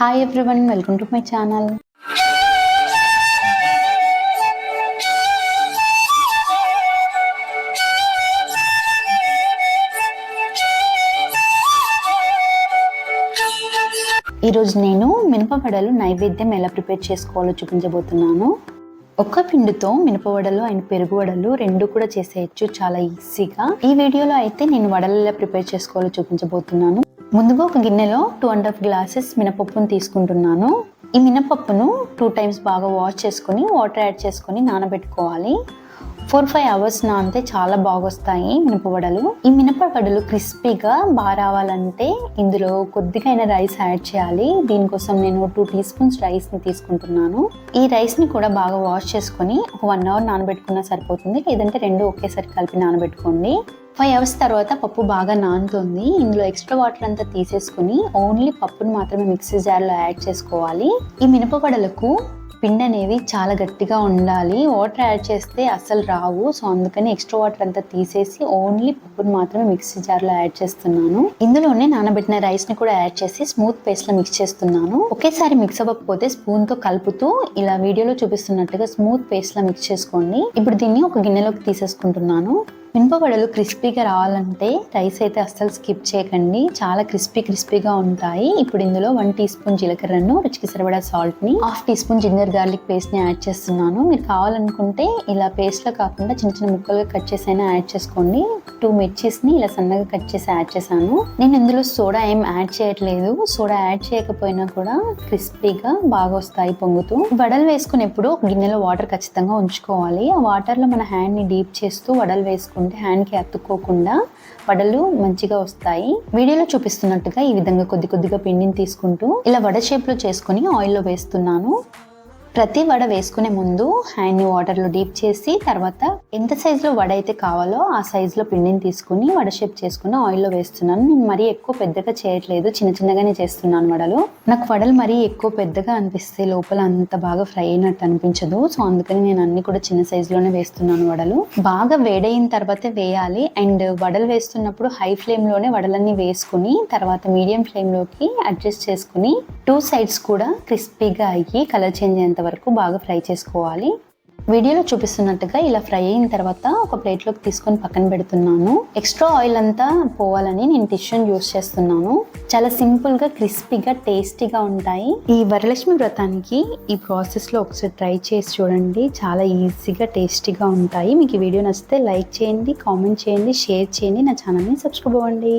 Hi everyone welcome to my channel ఈరోజు నేను మినపవడలు నైవేద్యం ఎలా ప్రిపేర్ చేసుకోవాలో చూపించబోతున్నాను. ఒక్క పిండితో మినపవడలు అండ్ పెరుగు వడలు రెండు కూడా చేసేయచ్చు చాలా ఈజీగా. ఈ వీడియోలో అయితే నేను వడలు ఎలా ప్రిపేర్ చేసుకోవాలో చూపించబోతున్నాను. ముందుగా ఒక గిన్నెలో టూ అండ్ హాఫ్ గ్లాసెస్ మినపప్పును తీసుకుంటున్నాను. ఈ మినపప్పును టూ టైమ్స్ బాగా వాష్ చేసుకొని వాటర్ యాడ్ చేసుకొని నానబెట్టుకోవాలి. ఫోర్ ఫైవ్ అవర్స్ నానితే చాలా బాగొస్తాయి మినపవడలు ఈ మినపవడలు క్రిస్పీగా బాగా రావాలంటే ఇందులో కొద్దిగా రైస్ యాడ్ చేయాలి. దీనికోసం నేను టూ టీ స్పూన్స్ రైస్ని తీసుకుంటున్నాను. ఈ రైస్ని కూడా బాగా వాష్ చేసుకొని ఒక వన్ అవర్ నానబెట్టుకున్నా సరిపోతుంది. లేదంటే రెండు ఒకేసారి కలిపి నానబెట్టుకోండి. ఫైవ్ అవర్స్ తర్వాత పప్పు బాగా నానుతుంది. ఇందులో ఎక్స్ట్రా వాటర్ అంతా తీసేసుకుని ఓన్లీ పప్పును మాత్రమే మిక్సీ జార్లో యాడ్ చేసుకోవాలి. ఈ మినపవడలకు పిండి అనేవి చాలా గట్టిగా ఉండాలి. వాటర్ యాడ్ చేస్తే అస్సలు రావు. సో అందుకని ఎక్స్ట్రా వాటర్ అంతా తీసేసి ఓన్లీ పప్పును మాత్రమే మిక్సీ జార్లో యాడ్ చేస్తున్నాను. ఇందులోనే నానబెట్టిన రైస్ని కూడా యాడ్ చేసి స్మూత్ పేస్ట్లో మిక్స్ చేస్తున్నాను. ఒకేసారి మిక్స్ అవ్వకపోతే స్పూన్తో కలుపుతూ ఇలా వీడియోలో చూపిస్తున్నట్టుగా స్మూత్ పేస్ట్లో మిక్స్ చేసుకోండి. ఇప్పుడు దీన్ని ఒక గిన్నెలోకి తీసేసుకుంటున్నాను. మినపవడలు క్రిస్పీగా రావాలంటే రైస్ అయితే అస్సలు స్కిప్ చేయకండి. చాలా క్రిస్పీ క్రిస్పీగా ఉంటాయి. ఇప్పుడు ఇందులో వన్ టీ స్పూన్ జీలకర్రను రుచికి సరిపడా సాల్ట్ని half teaspoon ginger garlic పేస్ట్ని యాడ్ చేస్తున్నాను. మీరు కావాలనుకుంటే ఇలా పేస్ట్లో కాకుండా చిన్న చిన్న ముక్కలుగా కట్ చేసి అయినా యాడ్ చేసుకోండి. టూ మిర్చీస్ని ఇలా సన్నగా కట్ చేసి యాడ్ చేశాను. నేను ఇందులో సోడా ఏం యాడ్ చేయట్లేదు. సోడా యాడ్ చేయకపోయినా కూడా క్రిస్పీగా బాగా వస్తాయి పొంగుతూ. వడలు వేసుకునేప్పుడు గిన్నెలో వాటర్ ఖచ్చితంగా ఉంచుకోవాలి. ఆ వాటర్లో మన హ్యాండ్ని డీప్ చేస్తూ వడలు వేసుకుని హ్యాండ్కి అతుక్కోకుండా వడలు మంచిగా వస్తాయి. వీడియోలో చూపిస్తున్నట్టుగా ఈ విధంగా కొద్ది కొద్దిగా పిండిని తీసుకుంటూ ఇలా వడ షేప్లో చేసుకుని ఆయిల్లో వేస్తున్నాను. ప్రతి వడ వేసుకునే ముందు హ్యాండ్ని వాటర్లో డీప్ చేసి తర్వాత ఎంత సైజులో వడ అయితే కావాలో ఆ సైజులో పిండిని తీసుకుని వడ షేప్ చేసుకుని ఆయిల్లో వేస్తున్నాను. నేను మరీ ఎక్కువ పెద్దగా చేయట్లేదు. చిన్న చిన్నగానే చేస్తున్నాను వడలు. నాకు వడలు మరీ ఎక్కువ పెద్దగా అనిపిస్తే లోపల అంత బాగా ఫ్రై అయినట్టు అనిపించదు. సో అందుకని నేను అన్ని కూడా చిన్న సైజులోనే వేస్తున్నాను వడలు. బాగా వేడైన తర్వాతే వేయాలి. అండ్ వడలు వేస్తున్నప్పుడు హై ఫ్లేమ్లోనే వడలన్నీ వేసుకుని తర్వాత మీడియం ఫ్లేమ్లోకి అడ్జస్ట్ చేసుకుని టూ సైడ్స్ కూడా క్రిస్పీగా అయ్యి కలర్ చేంజ్ అయ్యేంత వరకు బాగా ఫ్రై చేసుకోవాలి. వీడియోలో చూపిస్తున్నట్టుగా ఇలా ఫ్రై అయిన తర్వాత ఒక ప్లేట్లోకి తీసుకొని పక్కన పెడుతున్నాను. ఎక్స్ట్రా ఆయిల్ అంతా పోవాలని నేను టిష్యూని యూస్ చేస్తున్నాను. చాలా సింపుల్గా క్రిస్పీగా టేస్టీగా ఉంటాయి. ఈ వరలక్ష్మి వ్రతానికి ఈ ప్రాసెస్లో ఒకసారి ట్రై చేసి చూడండి. చాలా ఈజీగా టేస్టీగా ఉంటాయి. మీకు ఈ వీడియో నచ్చితే లైక్ చేయండి కామెంట్ చేయండి షేర్ చేయండి. నా ఛానల్ని సబ్స్క్రైబ్ అవ్వండి.